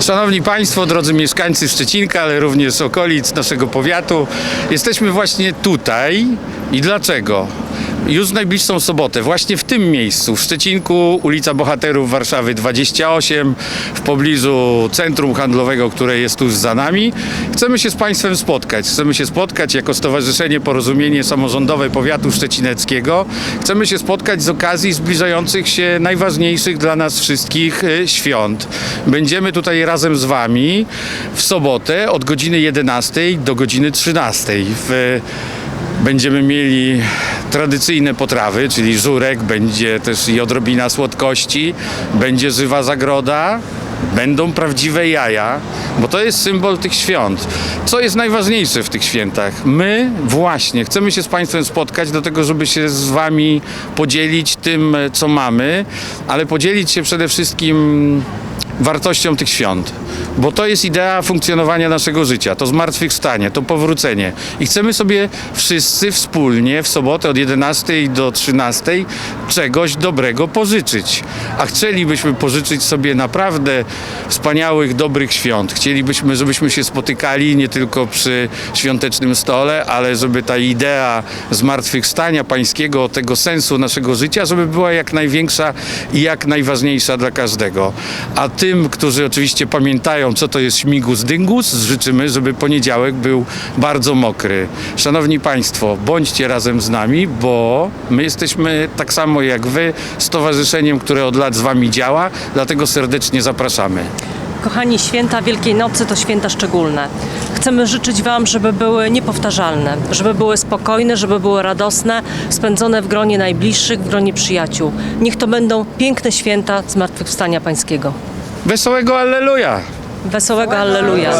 Szanowni Państwo, drodzy mieszkańcy Szczecinka, ale również okolic naszego powiatu, jesteśmy właśnie tutaj. I dlaczego? Już w najbliższą sobotę, właśnie w tym miejscu, w Szczecinku, ulica Bohaterów Warszawy 28, w pobliżu centrum handlowego, które jest tuż za nami, chcemy się z Państwem spotkać. Chcemy się spotkać jako Stowarzyszenie Porozumienie Samorządowe Powiatu Szczecineckiego. Chcemy się spotkać z okazji zbliżających się najważniejszych dla nas wszystkich e, świąt. Będziemy tutaj razem z Wami w sobotę od godziny 11 do godziny 13. W Będziemy mieli tradycyjne potrawy, czyli żurek, będzie też i odrobina słodkości, będzie żywa zagroda, będą prawdziwe jaja, bo to jest symbol tych świąt. Co jest najważniejsze w tych świętach? My właśnie chcemy się z Państwem spotkać do tego, żeby się z Wami podzielić tym, co mamy, ale podzielić się przede wszystkim wartością tych świąt. Bo to jest idea funkcjonowania naszego życia, to zmartwychwstanie, to powrócenie. I chcemy sobie wszyscy wspólnie w sobotę od 11 do 13 czegoś dobrego pożyczyć. A chcielibyśmy pożyczyć sobie naprawdę wspaniałych, dobrych świąt. Chcielibyśmy, żebyśmy się spotykali nie tylko przy świątecznym stole, ale żeby ta idea zmartwychwstania pańskiego, tego sensu naszego życia, żeby była jak największa i jak najważniejsza dla każdego. A tym, którzy oczywiście pamiętają, co to jest śmigus dyngus, życzymy, żeby poniedziałek był bardzo mokry. Szanowni Państwo, bądźcie razem z nami, bo my jesteśmy tak samo jak Wy stowarzyszeniem, które od lat z Wami działa, dlatego serdecznie zapraszamy. Kochani, święta Wielkiej Nocy to święta szczególne. Chcemy życzyć Wam, żeby były niepowtarzalne, żeby były spokojne, żeby były radosne, spędzone w gronie najbliższych, w gronie przyjaciół. Niech to będą piękne święta Zmartwychwstania Pańskiego. Wesołego Alleluja! Wesołego Alleluja!